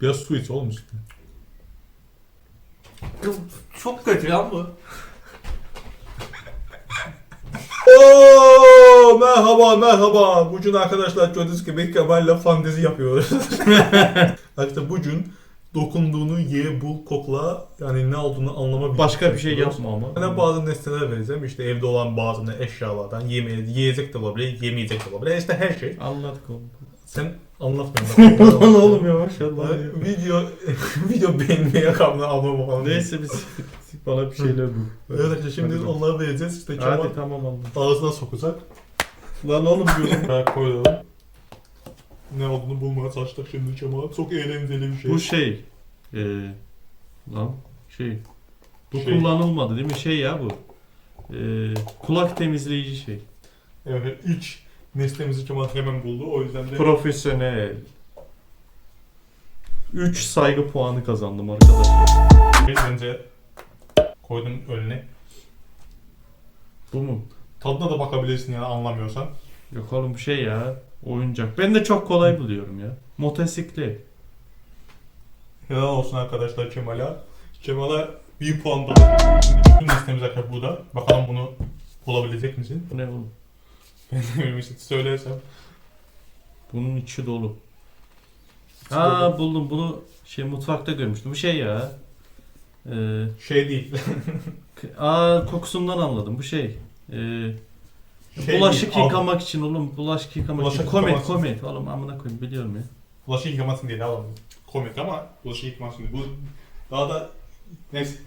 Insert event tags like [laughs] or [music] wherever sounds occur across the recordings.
Biraz su iç oğlum işte. Çok kötü ya bu. Oo merhaba merhaba. Bugün arkadaşlar gördüğünüz gibi Kemal'le fantezi yapıyoruz. [laughs] Arkadaşlar bugün dokunduğunu ye, bul, kokla yani ne olduğunu anlama Başka bir şey yapma ama. Sana bazı nesneler vereceğim. İşte evde olan bazı eşyalardan yeme yiyecek de olabilir, yemeyecek de olabilir. İşte her şey. Anladık oğlum. Sen anlatmıyorsun. Lan [laughs] oğlum ya maşallah. ya. video [laughs] video beğenmeye kalma abone olma. Neyse biz bana bir şeyler bu. Evet arkadaşlar şimdi Hadi. onları vereceğiz. İşte Kemal Hadi tamam anladım. ağzına sokacak. Lan oğlum diyorum. Ha, koyalım. Ne olduğunu bulmaya çalıştık şimdi Kemal. Çok eğlenceli bir şey. bu şey. Eee lan şey. Bu Şey. kullanılmadı değil mi? Şey ya bu. Eee kulak temizleyici şey. Evet ilk nesnemizi Kemal hemen buldu. O yüzden de Profesyonel. 3 saygı puanı kazandım arkadaşlar. bir önce koydum önüne. Bu mu? Tadına da bakabilirsin yani anlamıyorsan. Yok oğlum bu şey ya. Oyuncak. Ben de çok kolay buluyorum ya. Motosiklet. Helal olsun arkadaşlar Kemal'e. Kemal'e bir puan daha. Şimdi nesnemiz arkadaşlar burada. Bakalım bunu bulabilecek misin? Bu ne oğlum? [laughs] Ben de bilmiyorum söylersem. Bunun içi dolu. Aa buldum bunu şey mutfakta görmüştüm. Bu şey ya. Ee, Şey değil. [laughs] aa kokusundan anladım. Bu şey. Ee, Şey bulaşık değil, yıkamak için oğlum. Bulaşık yıkamak Bulaşık için. Komet yıkamak için. komet. Oğlum amına koyayım biliyorum ya. Bulaşık yıkamasın diye alalım. Komik ama bulaşık yıkamasın diye. Bu daha da neyse.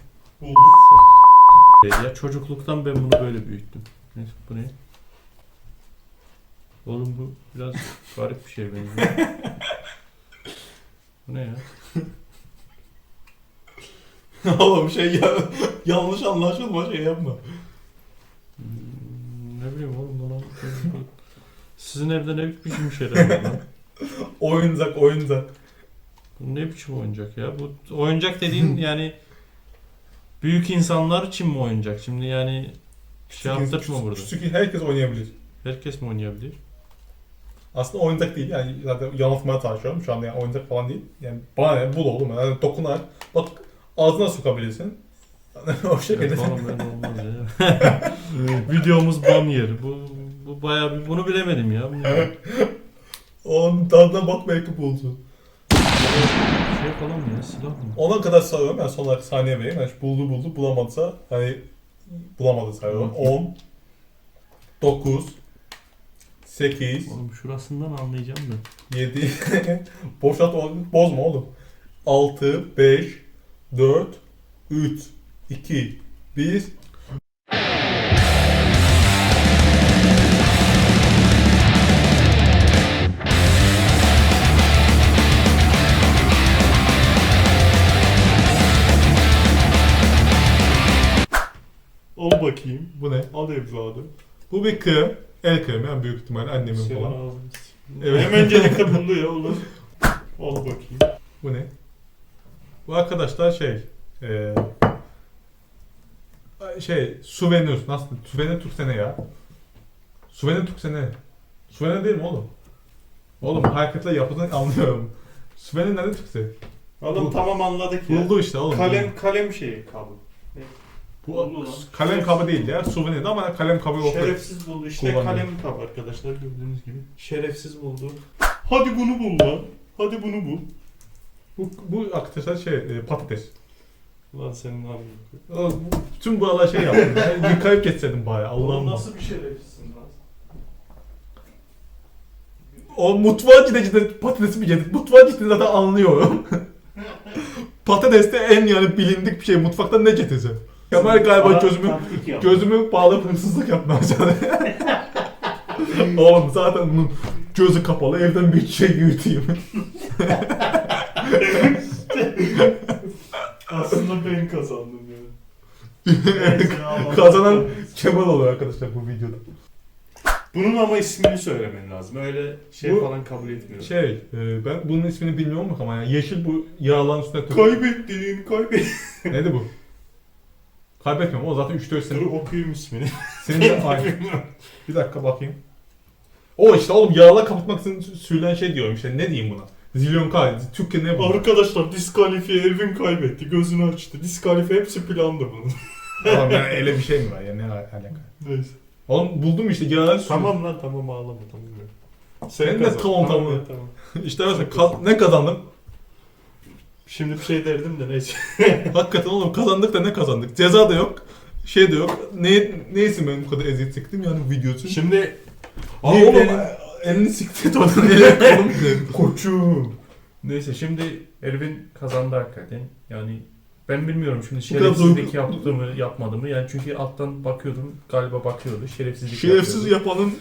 Şey ya çocukluktan ben bunu böyle büyüttüm. Neyse bu ne? Oğlum bu biraz garip bir şey benziyor. bu ne ya? [laughs] Oğlum şey ya, yanlış anlaşılma şey yapma. Hmm, Ne bileyim oğlum bunu Sizin evde ne biçim şeyler var lan? [laughs] Oyuncak oyuncak. Bu ne biçim oyuncak ya? Bu oyuncak dediğin [laughs] yani büyük insanlar için mi oyuncak? Şimdi yani şey yaptırtma burada. Küçük herkes oynayabilir. Herkes mi oynayabilir? Aslında oyuncak değil yani zaten yanıltmaya çalışıyorum şu anda yani oyuncak falan değil. Yani bana ne bul oğlum yani dokunar. Bak ağzına sokabilirsin. [laughs] o şekilde. Evet, oğlum ben olmaz ya. [laughs] Videomuz ban yeri. Bu, bu bayağı bir bunu bilemedim ya. Bu ne? Oğlum tadına bak belki bulsun. şey falan mı ya? Silah mı? Ona kadar sayıyorum yani son olarak saniye vereyim. Yani buldu buldu bulamadıysa hani bulamadı sayıyorum. Hı. 10 9 8 Oğlum şurasından anlayacağım da. [laughs] 7 Boşalt oğlum, bozma oğlum. 6 5 4 3 2 1 Al bakayım. Bu ne? Al evladım. Bu bir krem. El en büyük ihtimalle annemin falan. Evet. Hemencelikle buldu ya oğlum. Al bakayım. Bu ne? Bu arkadaşlar şey eee şey suvenir nasıl suvenir Türkçe ne ya? Suvenir Türkçe ne? Suvenir değil mi oğlum? Oğlum hareketle yapıdan anlıyorum. Suvenir ne Türkçe? Oğlum Bu- tamam anladık ya. Buldu işte oğlum. Kalem kalem şeyi kabı. Bu lan. kalem kabı değil ya. Suvenir ama kalem kabı yok. Şerefsiz buldu işte Kullanıyor. kalem kabı arkadaşlar gördüğünüz gibi. Şerefsiz buldu. Hadi bunu bul lan. Hadi bunu bul. Bu, bu arkadaşlar şey e, patates. Ulan senin abi. Oğlum, bu- Tüm bu ara şey yaptım. ya. Yıkayıp geçseydim bari Oğlum Allah'ım. nasıl bir şerefsizsin lan? O mutfağa gidince patatesi mi yedik? Mutfağa gittiğinde zaten anlıyorum. [laughs] Patates de en yani bilindik bir şey. Mutfakta ne getireceğim? Kemal galiba gözümü gözümü bağlayıp hırsızlık yapmaya çalışıyor. Oğlum zaten bunun gözü kapalı evden bir şey yürüteyim. Aslında ben kazandım yani. Neyse, Allah Kazanan Allah. Kemal oluyor arkadaşlar bu videoda. Bunun ama ismini söylemen lazım. Öyle şey Bu- falan kabul etmiyorum. Şey, e, ben bunun ismini bilmiyorum ama yani yeşil bu yağların üstüne. Kaybettin, kaybettin. Neydi bu? Kaybetmiyorum o zaten 3-4 Dur sene. okuyayım ismini. Senin de [laughs] aynı. Bir dakika bakayım. O işte oğlum yağla kapatmak için sürülen şey diyorum işte ne diyeyim buna? Zilyon K. Türkiye ne bu? Arkadaşlar diskalifiye Elvin kaybetti. Gözünü açtı. Diskalifiye hepsi plandı bunun. Oğlum ya öyle bir şey mi var ya ne alaka? Neyse. Oğlum buldum işte genel Tamam lan tamam ağlama tamam. Sen de kazan. tamam, tamam. tamam. işte mesela kaz- ne kazandım? Şimdi bir şey derdim de neyse. [laughs] Hakikaten oğlum kazandık da ne kazandık? Ceza da yok. Şey de yok. Ne, neyse ben bu kadar eziyet çektim yani bu video için. Şimdi Aa oğlum Neylerin- elini siktir kolum [laughs] koçum. Neyse şimdi Ervin kazandı hakikaten. Yani ben bilmiyorum şimdi şerefsizlik duygu- yaptı mı yapmadı mı? Yani çünkü alttan bakıyordum galiba bakıyordu. Şerefsizlik Şerefsiz yapıyordu. yapanın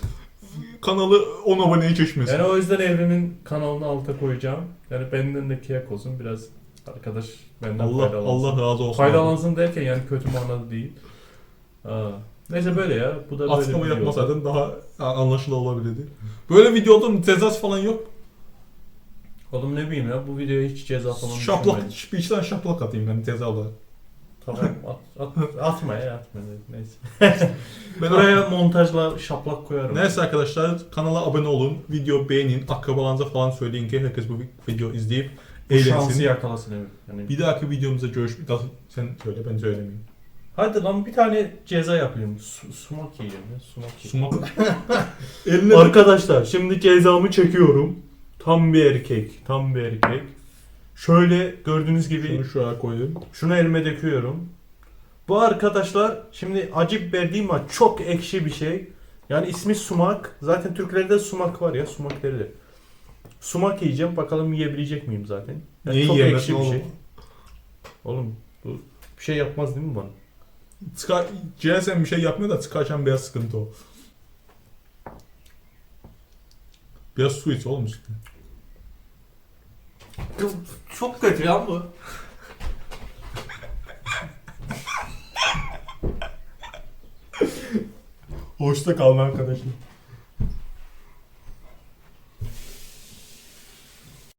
kanalı 10 aboneyi geçmesin. Yani o yüzden Ervin'in kanalını alta koyacağım. Yani benden de kıyak olsun biraz arkadaş benden Allah faydalansın. Allah razı olsun. Faydalansın derken yani kötü manada değil. Aa. Neyse böyle ya. Bu da böyle Açıklama bir video. yapmasaydın daha anlaşılır olabilirdi. Böyle videoda cezası falan yok. Oğlum ne bileyim ya bu videoya hiç ceza falan Şaplak, düşünmedim. bir içten şaplak atayım ben ceza olarak. Tamam at, at, atma ya atma neyse. [laughs] Ben Buraya montajla şaplak koyarım. Neyse arkadaşlar kanala abone olun, video beğenin, akrabalarınıza falan söyleyin ki herkes bu video izleyip Bu şansı eğlensin. yakalasın evet. Yani... Bir dahaki videomuzda görüşmek. Sen söyle ben söylemeyeyim. Hadi lan bir tane ceza yapayım. Su, sumak yiyeceğim ya sumak. [laughs] Eline Arkadaşlar şimdi cezamı çekiyorum. Tam bir erkek. Tam bir erkek. Şöyle gördüğünüz gibi Şunu şuraya koyayım. Şunu elime döküyorum. Bu arkadaşlar şimdi değil ama çok ekşi bir şey. Yani ismi sumak. Zaten Türklerde sumak var ya sumak derilir. Sumak yiyeceğim. Bakalım yiyebilecek miyim zaten. Yani Niye çok yiyemezsin ekşi bir oğlum? şey. Oğlum bu bir şey yapmaz değil mi bana? Çıkar, GSM bir şey yapmıyor da çıkarken biraz sıkıntı o. Biraz su iç oğlum işte. Çok kötü ya bu. Hoşça kalın arkadaşlar.